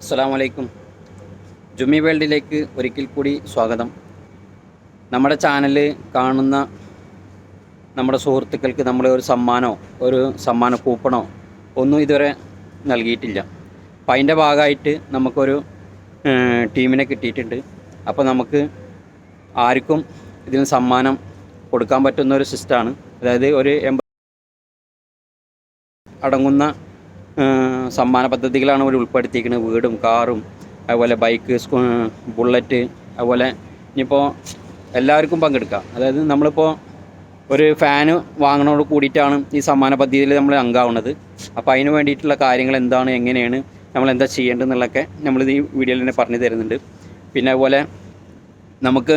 അസ്സാം വലൈക്കും ജുമി വേൾഡിലേക്ക് ഒരിക്കൽ കൂടി സ്വാഗതം. നമ്മുടെ ചാനൽ കാണുന്ന നമ്മുടെ സുഹൃത്തുക്കൾക്ക് നമ്മൾ ഒരു സമ്മാനമോ ഒരു സമ്മാന കൂപ്പണോ ഒന്നും ഇതുവരെ നൽകിയിട്ടില്ല. അപ്പം അതിന്റെ ഭാഗമായിട്ട് നമുക്കൊരു ടീമിനെ കിട്ടിയിട്ടുണ്ട്. അപ്പോൾ നമുക്ക് ആർക്കും ഇതിന് സമ്മാനം കൊടുക്കാൻ പറ്റുന്ന ഒരു സിസ്റ്റമാണ് അതായത് ഒരു എൺപത് അടങ്ങുന്ന സമ്മാന പദ്ധതികളാണ് അവർ ഉൾപ്പെടുത്തിയിരിക്കുന്നത്. വീടും കാറും അതുപോലെ ബൈക്ക് സ്കൂ ബുള്ളറ്റ് അതുപോലെ ഇനിയിപ്പോൾ എല്ലാവർക്കും പങ്കെടുക്കാം. അതായത് നമ്മളിപ്പോൾ ഒരു ഫാന് വാങ്ങണോട് കൂടിയിട്ടാണ് ഈ സമ്മാന പദ്ധതിയിൽ നമ്മൾ അംഗമാവുന്നത്. അപ്പോൾ അതിന് വേണ്ടിയിട്ടുള്ള കാര്യങ്ങൾ എന്താണ് എങ്ങനെയാണ് നമ്മൾ എന്താ ചെയ്യേണ്ടതെന്നുള്ളതൊക്കെ നമ്മൾ ഈ വീഡിയോയിൽ തന്നെ പറഞ്ഞു തരുന്നുണ്ട്. പിന്നെ അതുപോലെ നമുക്ക്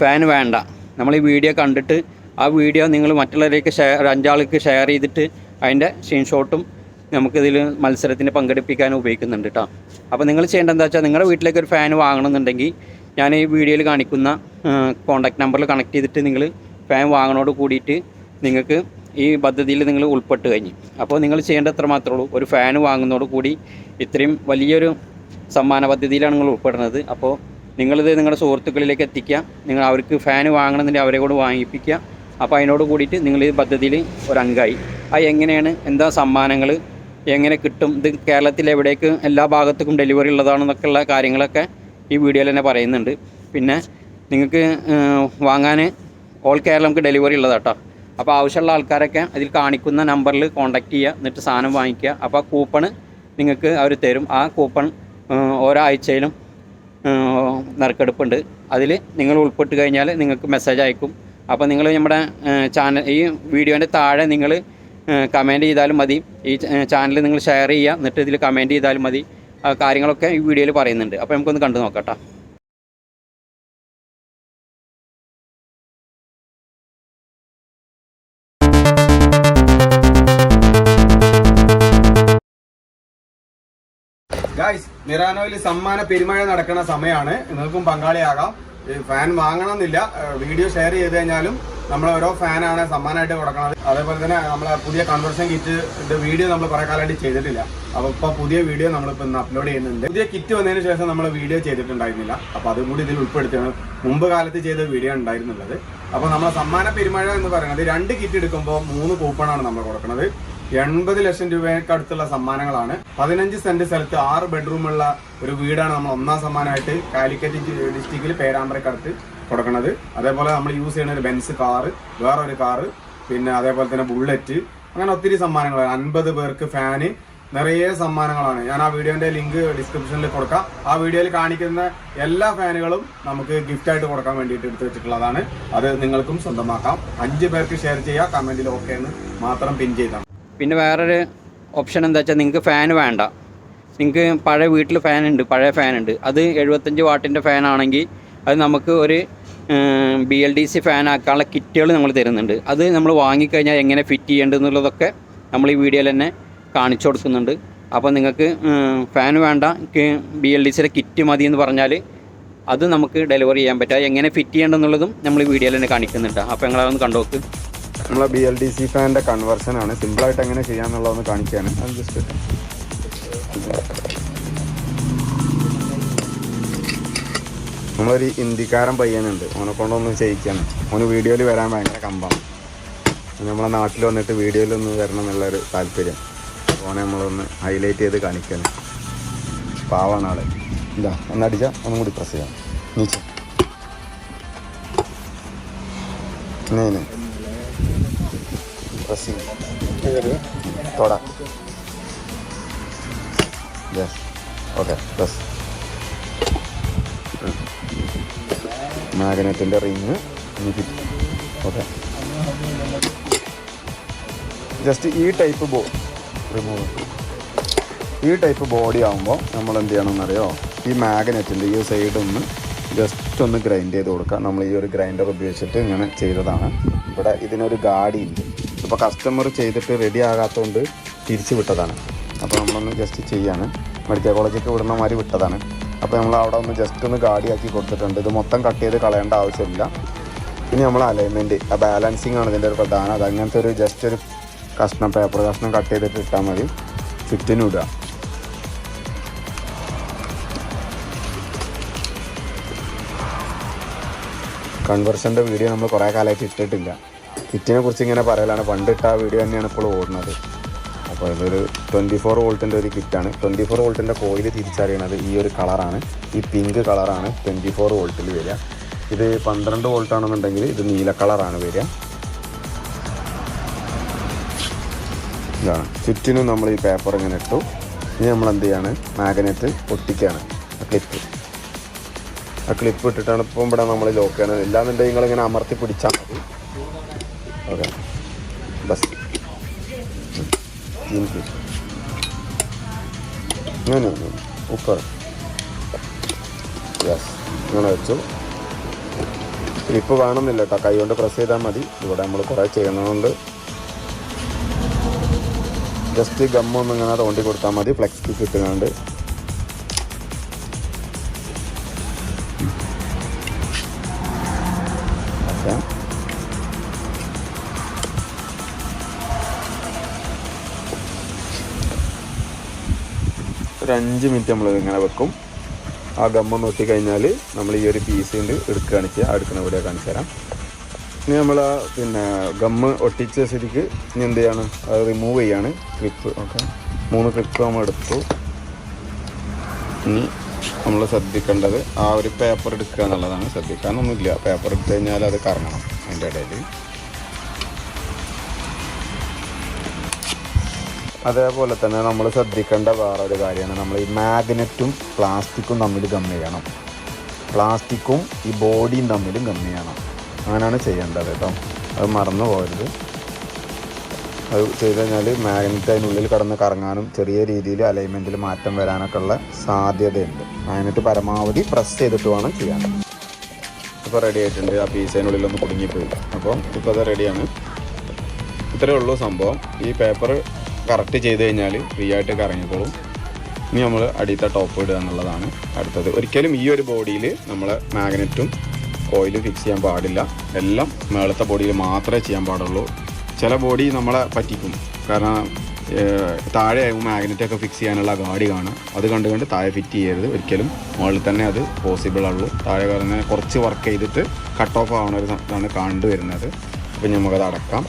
ഫാൻ വേണ്ട. നമ്മൾ ഈ വീഡിയോ കണ്ടിട്ട് ആ വീഡിയോ നിങ്ങൾ മറ്റുള്ളവരേക്ക് ഷെയർ അഞ്ചാൾക്ക് ഷെയർ ചെയ്തിട്ട് അതിന്റെ സ്ക്രീൻഷോട്ടും നമുക്കിതിൽ മത്സരത്തിന് പങ്കെടുപ്പിക്കാൻ ഉപയോഗിക്കുന്നുണ്ട് കേട്ടോ അപ്പോൾ നിങ്ങൾ ചെയ്യേണ്ടത് എന്താ വെച്ചാൽ നിങ്ങളുടെ വീട്ടിലേക്ക് ഒരു ഫാൻ വാങ്ങണമെന്നുണ്ടെങ്കിൽ ഞാൻ ഈ വീഡിയോയിൽ കാണിക്കുന്ന കോൺടാക്ട് നമ്പറിൽ കണക്ട് ചെയ്തിട്ട് നിങ്ങൾ ഫാൻ വാങ്ങണോട് കൂടിയിട്ട് നിങ്ങൾക്ക് ഈ പദ്ധതിയിൽ നിങ്ങൾ ഉൾപ്പെട്ട് കഴിഞ്ഞു. അപ്പോൾ നിങ്ങൾ ചെയ്യേണ്ടത് എത്ര മാത്രമേ ഉള്ളൂ. ഒരു ഫാൻ വാങ്ങുന്നതോട് കൂടി ഇത്രയും വലിയൊരു സമ്മാന പദ്ധതിയിലാണ് നിങ്ങൾ ഉൾപ്പെടുന്നത്. അപ്പോൾ നിങ്ങളിത് നിങ്ങളുടെ സുഹൃത്തുക്കളിലേക്ക് എത്തിക്കുക. നിങ്ങൾ അവർക്ക് ഫാൻ വാങ്ങണമെന്നുണ്ടെങ്കിൽ അവരെ കൂടെ വാങ്ങിപ്പിക്കുക. അപ്പോൾ അതിനോട് കൂടിയിട്ട് നിങ്ങൾ ഈ പദ്ധതിയിൽ ഒരു അംഗമായി. അത് എങ്ങനെയാണ് എന്താ സമ്മാനങ്ങൾ എങ്ങനെ കിട്ടും? ഇത് കേരളത്തിൽ എവിടേക്ക് എല്ലാ ഭാഗത്തേക്കും ഡെലിവറി ഉള്ളതാണെന്നൊക്കെയുള്ള കാര്യങ്ങളൊക്കെ ഈ വീഡിയോയിൽ തന്നെ പറയുന്നുണ്ട്. പിന്നെ നിങ്ങൾക്ക് വാങ്ങാൻ ഓൾ കേരളം നമുക്ക് ഡെലിവറി ഉള്ളതാട്ടോ. അപ്പോൾ ആവശ്യമുള്ള ആൾക്കാരൊക്കെ അതിൽ കാണിക്കുന്ന നമ്പറിൽ കോൺടാക്റ്റ് ചെയ്യുക എന്നിട്ട് സാധനം വാങ്ങിക്കുക. അപ്പോൾ കൂപ്പണ് നിങ്ങൾക്ക് അവർ തരും. ആ കൂപ്പൺ ഒരാഴ്ചയിലും നറുക്കെടുപ്പുണ്ട്. അതിൽ നിങ്ങൾ ഉൾപ്പെട്ട് കഴിഞ്ഞാൽ നിങ്ങൾക്ക് മെസ്സേജ് അയക്കും. അപ്പോൾ നിങ്ങൾ നമ്മുടെ ചാനൽ ഈ വീഡിയോന്റെ താഴെ നിങ്ങൾ കമന്റ് ചെയ്താലും മതി. ഈ ചാനൽ നിങ്ങൾ ഷെയർ ചെയ്യുക. എന്നിട്ട് ഇതിൽ കമന്റ് ചെയ്താലും മതി. കാര്യങ്ങളൊക്കെ ഈ വീഡിയോയിൽ പറയുന്നുണ്ട്. അപ്പോൾ നമുക്കൊന്ന് കണ്ടു നോക്കാം കേട്ടോ ഗായ്സ് നിറാനോയിൽ സമ്മാന പെരുമഴ നടക്കുന്ന സമയമാണ് നിങ്ങൾക്കും പങ്കാളിയാകാം. ഫാൻ വാങ്ങണമെന്നില്ല. വീഡിയോ ഷെയർ ചെയ്ത് കഴിഞ്ഞാലും നമ്മൾ ഓരോ ഫാനാണ് സമ്മാനമായിട്ട് കൊടുക്കുന്നത് അതേപോലെ തന്നെ നമ്മളെ പുതിയ കൺവേർഷൻ കിറ്റ് വീഡിയോ നമ്മൾ കുറെ കാലമായിട്ട് ചെയ്തിട്ടില്ല. അപ്പോൾ ഇപ്പോൾ പുതിയ വീഡിയോ നമ്മളിപ്പോൾ ഇന്ന് അപ്ലോഡ് ചെയ്യുന്നുണ്ട്. പുതിയ കിറ്റ് വന്നതിന് ശേഷം നമ്മൾ വീഡിയോ ചെയ്തിട്ടുണ്ടായിരുന്നില്ല. അപ്പോൾ അതും കൂടി ഇതിൽ ഉൾപ്പെടുത്തിയാണ് മുമ്പ് കാലത്ത് ചെയ്ത വീഡിയോ ഉണ്ടായിരുന്നുള്ളത്. അപ്പോൾ നമ്മൾ സമ്മാന പെരുമഴ എന്ന് പറയുന്നത് രണ്ട് കിറ്റ് എടുക്കുമ്പോൾ മൂന്ന് കൂപ്പണാണ് നമ്മൾ കൊടുക്കുന്നത് എൺപത് ലക്ഷം രൂപയ്ക്ക് അടുത്തുള്ള സമ്മാനങ്ങളാണ്. പതിനഞ്ച് സെന്റ് സ്ഥലത്ത് ആറ് ബെഡ്റൂമുള്ള ഒരു വീടാണ് നമ്മൾ ഒന്നാം സമ്മാനമായിട്ട് കാലിക്കറ്റ് ഡിസ്ട്രിക്റ്റിൽ പേരാമ്പ്രക്കടുത്ത് കൊടുക്കുന്നത് അതേപോലെ നമ്മൾ യൂസ് ചെയ്യുന്ന ഒരു ബെൻസ് കാറ് വേറൊരു കാറ് പിന്നെ അതേപോലെ തന്നെ ബുള്ളറ്റ് അങ്ങനെ ഒത്തിരി സമ്മാനങ്ങൾ. അൻപത് പേർക്ക് ഫാന് നിറയെ സമ്മാനങ്ങളാണ്. ഞാൻ ആ വീഡിയോന്റെ ലിങ്ക് ഡിസ്ക്രിപ്ഷനിൽ കൊടുക്കാം. ആ വീഡിയോയിൽ കാണിക്കുന്ന എല്ലാ ഫാനുകളും നമുക്ക് ഗിഫ്റ്റ് ആയിട്ട് കൊടുക്കാൻ വേണ്ടിയിട്ട് എടുത്തു വെച്ചിട്ടുള്ളതാണ്. അത് നിങ്ങൾക്കും സ്വന്തമാക്കാം. അഞ്ച് പേർക്ക് ഷെയർ ചെയ്യുക കമന്റിൽ ഓക്കെ എന്ന് മാത്രം പിൻ ചെയ്താൽ പിന്നെ വേറൊരു ഓപ്ഷൻ എന്താ വെച്ചാൽ നിങ്ങൾക്ക് ഫാൻ വേണ്ട. നിങ്ങൾക്ക് പഴയ വീട്ടിൽ ഫാൻ ഉണ്ട്. പഴയ ഫാൻ ഉണ്ട്. അത് എഴുപത്തഞ്ച് വാട്ടിന്റെ ഫാനാണെങ്കിൽ അത് നമുക്ക് ഒരു B L D C fan ആക്കാനുള്ള കിറ്റുകൾ നമ്മൾ തരുന്നുണ്ട്. അത് നമ്മൾ വാങ്ങിക്കഴിഞ്ഞാൽ എങ്ങനെ ഫിറ്റ് ചെയ്യേണ്ടതെന്നുള്ളതൊക്കെ നമ്മൾ ഈ വീഡിയോയിൽ തന്നെ കാണിച്ചു കൊടുക്കുന്നുണ്ട്. അപ്പോൾ നിങ്ങൾക്ക് ഫാൻ വേണ്ട ബി എൽ ഡി സിയുടെ കിറ്റ് മതി എന്ന് പറഞ്ഞാൽ അത് നമുക്ക് ഡെലിവറി ചെയ്യാൻ പറ്റുക എങ്ങനെ ഫിറ്റ് ചെയ്യേണ്ടതെന്നുള്ളതും നമ്മൾ ഈ വീഡിയോയിൽ തന്നെ കാണിക്കുന്നുണ്ട്. അപ്പോൾ നിങ്ങളതൊന്ന് കണ്ടോക്ക് നമ്മളെ ബി എൽ ഡി സി ഫാനിന്റെ കൺവേർഷനാണ് സിമ്പിളായിട്ട് എങ്ങനെ ചെയ്യാമെന്നുള്ളതൊന്ന് കാണിക്കുകയാണ്. അത് ജസ്റ്റ് നമ്മളൊരു ഇന്ത്യക്കാരൻ പയ്യനുണ്ട്. ഓനെ കൊണ്ടൊന്ന് ചെയ്യിക്കാണ്. ഓന് വീഡിയോയിൽ വരാൻ ഭയങ്കര കമ്പാണ് നമ്മളെ നാട്ടിൽ വന്നിട്ട് വീഡിയോയിൽ ഒന്ന് വരണം എന്നുള്ളൊരു താല്പര്യം. ഓനെ നമ്മളൊന്ന് ഹൈലൈറ്റ് ചെയ്ത് കാണിക്കാൻ പാവാണ് ആൾ. ഇതാ ഒന്നടിച്ചാൽ ഒന്നും കൂടി പ്രസ് ചെയ്യാം. നീച്ച. പ്രസ്. തൊട. ഓക്കെ പ്രസ് മാഗ്നറ്റിന്റെ റിങ് ഓക്കെ. ജസ്റ്റ് ഈ ടൈപ്പ് ബോ റിമൂവ് ഈ ടൈപ്പ് ബോഡി ആകുമ്പോൾ നമ്മൾ എന്ത് ചെയ്യണമെന്നറിയോ? ഈ മാഗ്നറ്റിന്റെ ഈ സൈഡ് ഒന്ന് ജസ്റ്റ് ഒന്ന് ഗ്രൈൻഡ് ചെയ്ത് കൊടുക്കുക നമ്മൾ ഈ ഒരു ഗ്രൈൻഡർ ഉപയോഗിച്ചിട്ട് ഇങ്ങനെ ചെയ്തതാണ്. ഇവിടെ ഇതിനൊരു ഗാഡി ഉണ്ട്. ഇപ്പോൾ കസ്റ്റമർ ചെയ്തിട്ട് റെഡി ആകാത്തതുകൊണ്ട് തിരിച്ച് വിട്ടതാണ്. അപ്പോൾ നമ്മളൊന്ന് ജസ്റ്റ് ചെയ്യാണ്. മെഡിക്കൽ കോളേജൊക്കെ വിടുന്ന മാതിരി വിട്ടതാണ്. അപ്പോൾ നമ്മൾ അവിടെ ഒന്ന് ജസ്റ്റ് ഒന്ന് ഗാഡിയാക്കി കൊടുത്തിട്ടുണ്ട്. ഇത് മൊത്തം കട്ട് ചെയ്ത് കളയേണ്ട ആവശ്യമില്ല. പിന്നെ നമ്മൾ അലൈൻമെന്റ് ആ ബാലൻസിങ് ആണ് ഇതിന്റെ ഒരു പ്രധാനം അത് അങ്ങനത്തെ ഒരു ജസ്റ്റ് ഒരു കഷ്ണം പേപ്പർ കഷ്ണം കട്ട് ചെയ്തിട്ട് ഇട്ടാൽ മതി. ചുറ്റിനിടുക കൺവെർഷന്റെ വീഡിയോ നമ്മൾ കുറേ കാലമായിട്ട് ഇട്ടിട്ടില്ല. ഫിറ്റിനെ കുറിച്ച് ഇങ്ങനെ പറയലാണ്. പണ്ടിട്ട് ആ വീഡിയോ തന്നെയാണ് ഇപ്പോൾ ഓടുന്നത്. അപ്പോൾ ഇതൊരു ട്വന്റി ഫോർ വോൾട്ടിന്റെ ഒരു കിറ്റാണ് ട്വന്റി ഫോർ വോൾട്ടിന്റെ കോയിൽ തിരിച്ചറിയണത് ഈ ഒരു കളറാണ് ഈ പിങ്ക് കളറാണ് ട്വന്റി ഫോർ വോൾട്ടിൽ വരിക. ഇത് പന്ത്രണ്ട് വോൾട്ട് ആണെന്നുണ്ടെങ്കിൽ ഇത് നീല കളറാണ് വരിക. ഇതാണ്. ചുറ്റിനും നമ്മൾ ഈ പേപ്പർ ഇങ്ങനെ ഇട്ടു. ഇനി നമ്മൾ എന്ത് ചെയ്യാണ്? മാഗ്നറ്റ് ഒട്ടിക്കുകയാണ് ആ ക്ലിപ്പ് ആ ക്ലിപ്പ് ഇട്ടിട്ടാണ് ഇപ്പം ഇവിടെ നമ്മൾ ലോക്ക് ചെയ്യണത് ഇല്ലാന്നുണ്ടെങ്കിൽ നിങ്ങളിങ്ങനെ അമർത്തി പിടിച്ചാൽ മതി. ഇങ്ങനെ ऊपर യെസ് ഇങ്ങനെ വെച്ചു. ഇപ്പോൾ വേണമെന്നില്ല കേട്ടോ. കൈ കൊണ്ട് പ്രസ് ചെയ്താൽ മതി. ഇവിടെ നമ്മൾ കുറേ ചെയ്യുന്നതുകൊണ്ട്. ജസ്റ്റ് ഗമ്മൊന്നും ഇങ്ങനെ തോണ്ടി കൊടുത്താൽ മതി. ഫ്ലെക്സ് കിക്ക് ഒരു അഞ്ച് മിനിറ്റ് നമ്മൾ ഇങ്ങനെ വെക്കും. ആ ഗമ്മ നോക്കി കഴിഞ്ഞാൽ നമ്മൾ ഈ ഒരു പീസ് കൊണ്ട് എടുക്കുകയാണ് ചെയ്യുക എടുക്കുന്ന ഇവിടെ കാണിച്ചു തരാം. ഇനി നമ്മൾ ആ പിന്നെ ഗമ്മ് ഒട്ടിച്ച സ്ഥിതിക്ക് ഇനി എന്ത് ചെയ്യാണ്? അത് റിമൂവ് ചെയ്യാണ്. ക്ലിപ്പ് ഓക്കെ മൂന്ന് ക്ലിപ്പ് നമ്മൾ എടുത്തു. ഇനി നമ്മൾ ശ്രദ്ധിക്കേണ്ടത് ആ ഒരു പേപ്പർ എടുക്കുക എന്നുള്ളതാണ് ശ്രദ്ധിക്കാനൊന്നുമില്ല പേപ്പർ എടുത്തു കഴിഞ്ഞാൽ അത് കറങ്ങണം അതിന്റെ ഇടയിൽ അതേപോലെ തന്നെ നമ്മൾ ശ്രദ്ധിക്കേണ്ട വേറെ ഒരു കാര്യമാണ്. നമ്മൾ ഈ മാഗ്നറ്റും പ്ലാസ്റ്റിക്കും തമ്മിൽ ഗം ചെയ്യണം. പ്ലാസ്റ്റിക്കും ഈ ബോഡിയും തമ്മിലും ഗം ചെയ്യണം. അങ്ങനെയാണ് ചെയ്യേണ്ടത് കേട്ടോ. അത് മറന്നു പോകരുത്. അത് ചെയ്ത് കഴിഞ്ഞാൽ മാഗ്നറ്റ് അതിനുള്ളിൽ കടന്ന് കറങ്ങാനും ചെറിയ രീതിയിൽ അലൈൻമെന്റിൽ മാറ്റം വരാനൊക്കെ ഉള്ള സാധ്യതയുണ്ട്. മാഗ്നറ്റ് പരമാവധി പ്രസ് ചെയ്തിട്ട് വേണം ചെയ്യാൻ. ഇപ്പോൾ റെഡി ആയിട്ടുണ്ട്. ആ പീസ് അതിനുള്ളിലൊന്ന് കുടുങ്ങിപ്പോയി. അപ്പോൾ ഇപ്പോൾ അത് റെഡിയാണ് ഇത്രയേ ഉള്ളൂ സംഭവം. ഈ പേപ്പർ കറക്റ്റ് ചെയ്ത് കഴിഞ്ഞാൽ ഫ്രീ ആയിട്ട് കറങ്ങിക്കോളും. ഇനി നമ്മൾ അടിയത്തെ ടോപ്പ് ഇടുക എന്നുള്ളതാണ് അടുത്തത്. ഒരിക്കലും ഈ ഒരു ബോഡിയിൽ നമ്മൾ മാഗ്നറ്റും കോയിലും ഫിക്സ് ചെയ്യാൻ പാടില്ല. എല്ലാം മേളത്തെ ബോഡിയിൽ മാത്രമേ ചെയ്യാൻ പാടുള്ളൂ. ചില ബോഡി നമ്മളെ പറ്റിക്കും. കാരണം താഴെ ആയി മാഗ്നറ്റൊക്കെ ഫിക്സ് ചെയ്യാനുള്ള ഗാഡി കാണും. അത് കണ്ട് കണ്ട് താഴെ ഫിറ്റ് ചെയ്യരുത്. ഒരിക്കലും മുകളിൽ തന്നെ അത് പോസിബിൾ ഉള്ളൂ താഴെ കാരണം കുറച്ച് വർക്ക് ചെയ്തിട്ട് കട്ട് ഓഫ് ആവുന്ന ഒരു ഇതാണ് കണ്ടുവരുന്നത്. അപ്പം നമുക്കത് അടക്കാം.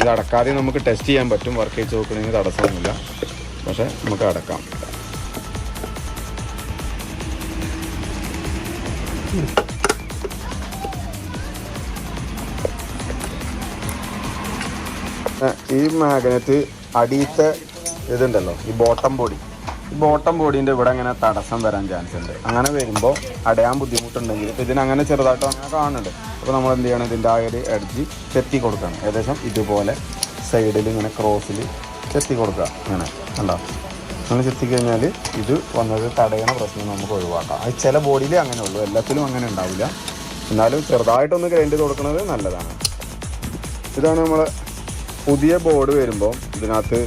ഇത് അടക്കാതെ നമുക്ക് ടെസ്റ്റ് ചെയ്യാൻ പറ്റും. വർക്ക് ചെയ്ത് നോക്കണമെങ്കിൽ തടസ്സമൊന്നുമില്ല. പക്ഷേ നമുക്ക് അടക്കാം. ഈ മാഗ്നറ്റ് അടിയത്തെ ഇതുണ്ടല്ലോ ഈ ബോട്ടം ബോഡി ഈ ബോട്ടം ബോഡീന്റെ ഇവിടെ അങ്ങനെ തടസ്സം വരാൻ ചാൻസ് ഉണ്ട്. അങ്ങനെ വരുമ്പോൾ അടയാൻ ബുദ്ധിമുട്ടുണ്ടെങ്കിൽ ഇതിനങ്ങനെ ചെറുതായിട്ട് അങ്ങനെ കാണുന്നുണ്ട്. അപ്പോൾ നമ്മൾ എന്ത് ചെയ്യണം ഇതിന്റെ ആ ഒരു ചെത്തി കൊടുക്കണം. ഏകദേശം ഇതുപോലെ സൈഡിൽ ഇങ്ങനെ ക്രോസിൽ ചെത്തി കൊടുക്കുക. ഇങ്ങനെ കണ്ടോ? അങ്ങനെ ചെത്തി കഴിഞ്ഞാൽ ഇത് വന്നത് തടയണ പ്രശ്നം നമുക്ക് ഒഴിവാക്കാം. അത് ചില ബോഡിയിൽ അങ്ങനെ ഉള്ളൂ. എല്ലാത്തിലും അങ്ങനെ ഉണ്ടാവില്ല. എന്നാലും ചെറുതായിട്ടൊന്ന് ഗ്രൈൻഡ് കൊടുക്കുന്നത് നല്ലതാണ്. ഇതാണ് നമ്മൾ പുതിയ ബോർഡ് വരുമ്പോൾ ഇതിനകത്ത്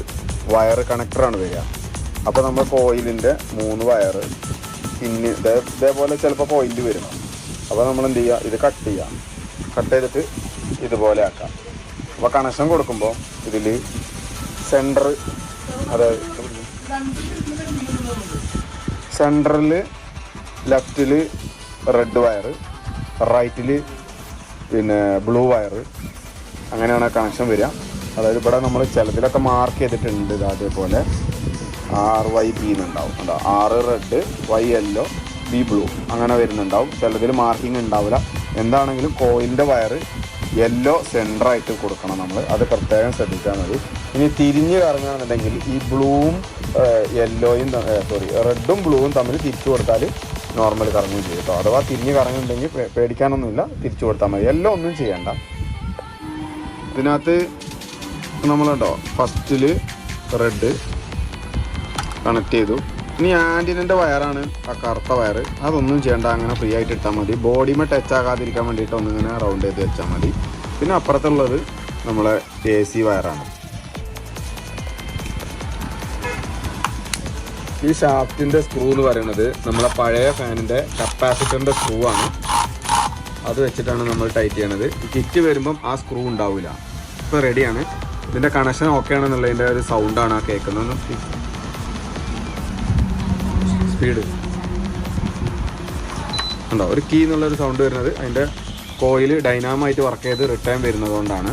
വയർ കണക്ടറാണ് വരിക. അപ്പോൾ നമ്മൾ കോയിലിന്റെ മൂന്ന് വയർ പിന്നെ ഇതേ ഇതേപോലെ ചിലപ്പോൾ കോയിലിൽ വരും. അപ്പോൾ നമ്മൾ എന്ത് ചെയ്യുക ഇത് കട്ട് ചെയ്യാം. കട്ട് ചെയ്തിട്ട് ഇതുപോലെ ആക്കാം. അപ്പോൾ കണക്ഷൻ കൊടുക്കുമ്പോൾ ഇതിൽ സെന്റർ അതായത് സെന്ററിൽ ലെഫ്റ്റിൽ റെഡ് വയർ റൈറ്റിൽ പിന്നെ ബ്ലൂ വയർ അങ്ങനെയാണ് കണക്ഷൻ വരിക. അതായത് ഇവിടെ നമ്മൾ ചിലതിലൊക്കെ മാർക്ക് ചെയ്തിട്ടുണ്ട് അതേപോലെ ആർ വൈ ബി എന്നുണ്ടാവും അതാ ആറ് red Y yellow B blue. അങ്ങനെ വരുന്നുണ്ടാവും. ചിലതിൽ മാർക്കിംഗ് ഉണ്ടാവില്ല. എന്താണെങ്കിലും കോയിലിന്റെ വയറ് യെല്ലോ സെന്ററായിട്ട് കൊടുക്കണം നമ്മൾ അത് പ്രത്യേകം ശ്രദ്ധിച്ചാൽ മതി. ഇനി തിരിഞ്ഞ് കറങ്ങുകയാണെന്നുണ്ടെങ്കിൽ ഈ ബ്ലൂവും യെല്ലോയും സോറി റെഡും ബ്ലൂവും തമ്മിൽ തിരിച്ചു കൊടുത്താൽ നോർമൽ കറങ്ങുകയും ചെയ്യും കേട്ടോ. അഥവാ തിരിഞ്ഞ് കറങ്ങുന്നുണ്ടെങ്കിൽ പേടിക്കാനൊന്നുമില്ല. തിരിച്ചു കൊടുത്താൽ മതി. യെല്ലോ ഒന്നും ചെയ്യണ്ട. ഇതിനകത്ത് നമ്മളുണ്ടോ? ഫസ്റ്റിൽ റെഡ് കണക്ട് ചെയ്തു. ഇനി ആന്റിനന്റെ വയറാണ് ആ കറുത്ത വയർ അതൊന്നും ചെയ്യേണ്ട അങ്ങനെ ഫ്രീ ആയിട്ട് ഇട്ടാൽ മതി. ബോഡിമേ ടച്ച് ആകാതിരിക്കാൻ വേണ്ടിയിട്ട് ഒന്നിങ്ങനെ റൗണ്ട് ചെയ്ത് വെച്ചാൽ മതി. പിന്നെ അപ്പുറത്തുള്ളത് നമ്മളെ എ സി വയറാണ്. ഈ ഷാഫ്റ്റിന്റെ സ്ക്രൂ എന്ന് പറയുന്നത് നമ്മളെ പഴയ ഫാനിന്റെ കപ്പാസിറ്ററിന്റെ സ്ക്രൂ ആണ്. അത് വെച്ചിട്ടാണ് നമ്മൾ ടൈറ്റ് ചെയ്യണത്. കിറ്റ് വരുമ്പം ആ സ്ക്രൂ ഉണ്ടാവില്ല ഇപ്പോൾ റെഡിയാണ് ഇതിന്റെ കണക്ഷൻ ഓക്കെ ആണെന്നുള്ളതിന്റെ ഒരു സൗണ്ടാണ് ആ കേൾക്കുന്നത്. സ്പീഡ് ഉണ്ടോ ഒരു കീ എന്നുള്ളൊരു സൗണ്ട് വരുന്നത്. അതിന്റെ കോയിൽ ഡൈനാമായിട്ട് വർക്ക് ചെയ്ത് റിട്ടേൺ വരുന്നത് കൊണ്ടാണ്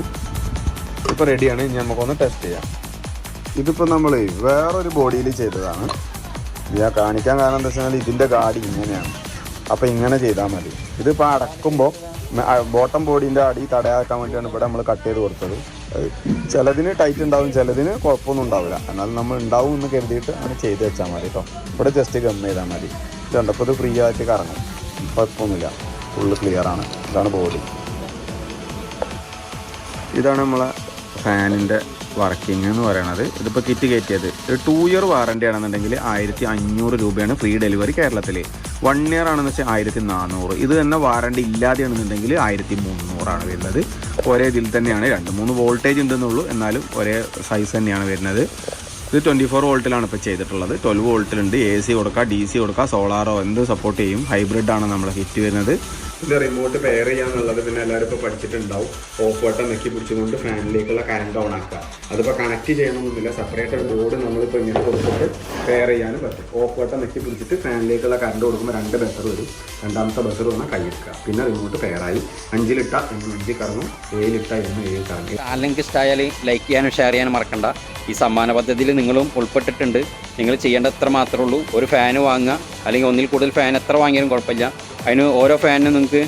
ഇപ്പോൾ റെഡിയാണ് ഇനി നമുക്കൊന്ന് ടെസ്റ്റ് ചെയ്യാം. ഇതിപ്പോൾ നമ്മൾ വേറൊരു ബോഡിയിൽ ചെയ്തതാണ്. ഞാൻ കാണിക്കാൻ കാരണം എന്താ വെച്ചാൽ ഇതിന്റെ ഗാഡി ഇങ്ങനെയാണ്. അപ്പോൾ ഇങ്ങനെ ചെയ്താൽ മതി. ഇതിപ്പോൾ അടക്കുമ്പോൾ ബോട്ടം ബോഡീന്റെ അടി തടയാക്കാൻ വേണ്ടിയാണ് ഇവിടെ നമ്മൾ കട്ട് ചെയ്ത് കൊടുത്തത്. ചിലതിന് ടൈറ്റ് ഉണ്ടാവും ചിലതിന് കുഴപ്പമൊന്നും ഉണ്ടാവില്ല. എന്നാലും നമ്മൾ ഉണ്ടാവും എന്ന് കരുതിയിട്ട് അങ്ങനെ ചെയ്ത് വെച്ചാൽ മതി കേട്ടോ ഇവിടെ ജസ്റ്റ് ഗം ചെയ്താൽ മതി. ഇതുണ്ടപ്പോൾ ഇത് ഫ്രീ ആയിട്ട് കറങ്ങും. കുഴപ്പമൊന്നുമില്ല. ഫുള്ള് ക്ലിയർ ആണ്. ഇതാണ് ബോഡി ഇതാണ് നമ്മളെ ഫാനിന്റെ വർക്കിംഗ് എന്ന് പറയണത്. ഇതിപ്പോൾ കിറ്റ് കയറ്റിയത്. ഒരു ടു ഇയർ വാറണ്ടി ആണെന്നുണ്ടെങ്കിൽ ആയിരത്തി അഞ്ഞൂറ് രൂപയാണ് ഫ്രീ ഡെലിവറി കേരളത്തിൽ വൺ ഇയർ ആണെന്ന് വെച്ചാൽ ആയിരത്തി നാനൂറ് ഇത് തന്നെ വാറണ്ടി ഇല്ലാതെയാണെന്നുണ്ടെങ്കിൽ ആയിരത്തി മുന്നൂറാണ് വരുന്നത്. ഒരേ ഇതിൽ തന്നെയാണ്. രണ്ട് മൂന്ന് വോൾട്ടേജ് ഉണ്ടെന്നുള്ളൂ എന്നാലും ഒരേ സൈസ് തന്നെയാണ് വരുന്നത്. ഇത് ട്വന്റി ഫോർ വോൾട്ടിലാണ് ഇപ്പോൾ ചെയ്തിട്ടുള്ളത്. ട്വൽവ് വോൾട്ടിലുണ്ട്. എ സി കൊടുക്കുക ഡി സി കൊടുക്കുക സോളാറോ എന്ത് സപ്പോർട്ട് ചെയ്യും. ഹൈബ്രിഡ് ആണ് നമ്മളെ ഹിറ്റ് വരുന്നത്. ഇതിന്റെ റിമോട്ട് പെയർ ചെയ്യാന്നുള്ളത് പിന്നെ എല്ലാവരും ഇപ്പോൾ പഠിച്ചിട്ടുണ്ടാവും. ഓഫ് ബട്ടൺ നെക്കി പിടിച്ചുകൊണ്ട് ഫാനിലേക്കുള്ള കറണ്ട് ഓൺ ആക്കുക. അതിപ്പോൾ കണക്ട് ചെയ്യണമെന്നില്ല സെപ്പറേറ്റ് ഒരു ബോർഡ് നമ്മളിപ്പോൾ ഇങ്ങനെ കൊടുത്തിട്ട് പെയർ ചെയ്യാനും പറ്റും. ഓഫ് ബട്ടൺ നെക്കി പിടിച്ചിട്ട് ഫാനിലേക്കുള്ള കറണ്ട് കൊടുക്കുമ്പോൾ രണ്ട് ബസർ വരും. രണ്ടാമത്തെ ബസർ വന്നാൽ കൈയെടുക്കുക പിന്നെ റിമോട്ട് പെയറായി അഞ്ചിലിട്ട എന്ന് അഞ്ചിൽ കറങ്ങും. ഏഴിലിട്ട എന്ന് ഏഴ് കറങ്ങും. ചാനലിലേക്ക് ഇഷ്ടമായാൽ ലൈക്ക് ചെയ്യാനും ഷെയർ ചെയ്യാനും മറക്കണ്ട. ഈ സമ്മാന പദ്ധതിയിൽ നിങ്ങളും ഉൾപ്പെട്ടിട്ടുണ്ട്. നിങ്ങൾ ചെയ്യേണ്ട എത്ര മാത്രമേ ഉള്ളൂ. ഒരു ഫാൻ വാങ്ങുക. അല്ലെങ്കിൽ ഒന്നിൽ കൂടുതൽ ഫാൻ എത്ര വാങ്ങിയാലും കുഴപ്പമില്ല. അതിന് ഓരോ ഫാനിനും നിങ്ങൾക്ക്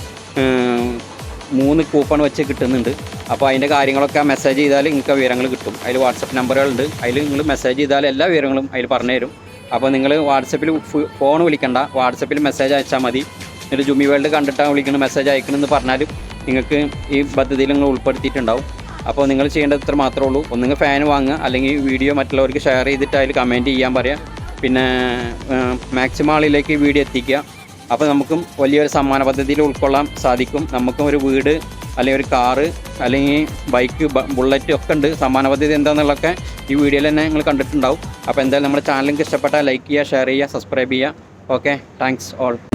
മൂന്ന് കൂപ്പൺ വെച്ച് കിട്ടുന്നുണ്ട്. അപ്പോൾ അതിന്റെ കാര്യങ്ങളൊക്കെ മെസ്സേജ് ചെയ്താൽ നിങ്ങൾക്ക് വിവരങ്ങൾ കിട്ടും. അതിൽ വാട്സപ്പ് നമ്പറുകളുണ്ട് അതിൽ നിങ്ങൾ മെസ്സേജ് ചെയ്താൽ എല്ലാ വിവരങ്ങളും അതിൽ പറഞ്ഞു തരും. അപ്പോൾ നിങ്ങൾ വാട്സപ്പിൽ ഫോൺ വിളിക്കണ്ട. വാട്സപ്പിൽ മെസ്സേജ് അയച്ചാൽ മതി. എന്നിട്ട് ജുമി വേൾഡ് കണ്ടിട്ടാണ് വിളിക്കുന്നത് മെസ്സേജ് അയക്കണമെന്ന് പറഞ്ഞാൽ നിങ്ങൾക്ക് ഈ പദ്ധതിയിൽ നിങ്ങൾ ഉൾപ്പെടുത്തിയിട്ടുണ്ടാവും. അപ്പോൾ നിങ്ങൾ ചെയ്യേണ്ടത് ഇത്ര മാത്രമേ ഉള്ളൂ. ഒന്നുകിൽ ഫാൻ വാങ്ങുക. അല്ലെങ്കിൽ വീഡിയോ മറ്റുള്ളവർക്ക് ഷെയർ ചെയ്തിട്ട് അതിൽ കമന്റ് ചെയ്യാൻ പറയാം. പിന്നെ മാക്സിമം ആളിലേക്ക് വീഡിയോ എത്തിക്കുക. അപ്പോൾ നമുക്കും വലിയൊരു സമ്മാന പദ്ധതിയിൽ ഉൾക്കൊള്ളാൻ സാധിക്കും. നമുക്കും ഒരു വീട് അല്ലെങ്കിൽ ഒരു കാറ് അല്ലെങ്കിൽ ബൈക്ക് ബുള്ളറ്റ് ഒക്കെ ഉണ്ട്. സമ്മാന പദ്ധതി എന്താണെന്നുള്ളതൊക്കെ ഈ വീഡിയോയിൽ തന്നെ നിങ്ങൾ കണ്ടിട്ടുണ്ടാവും. അപ്പോൾ എന്തായാലും നമ്മുടെ ചാനലിൽ ഇഷ്ടപ്പെട്ടാൽ ലൈക്ക് ചെയ്യുക ഷെയർ ചെയ്യുക സബ്സ്ക്രൈബ് ചെയ്യുക. Okay thanks all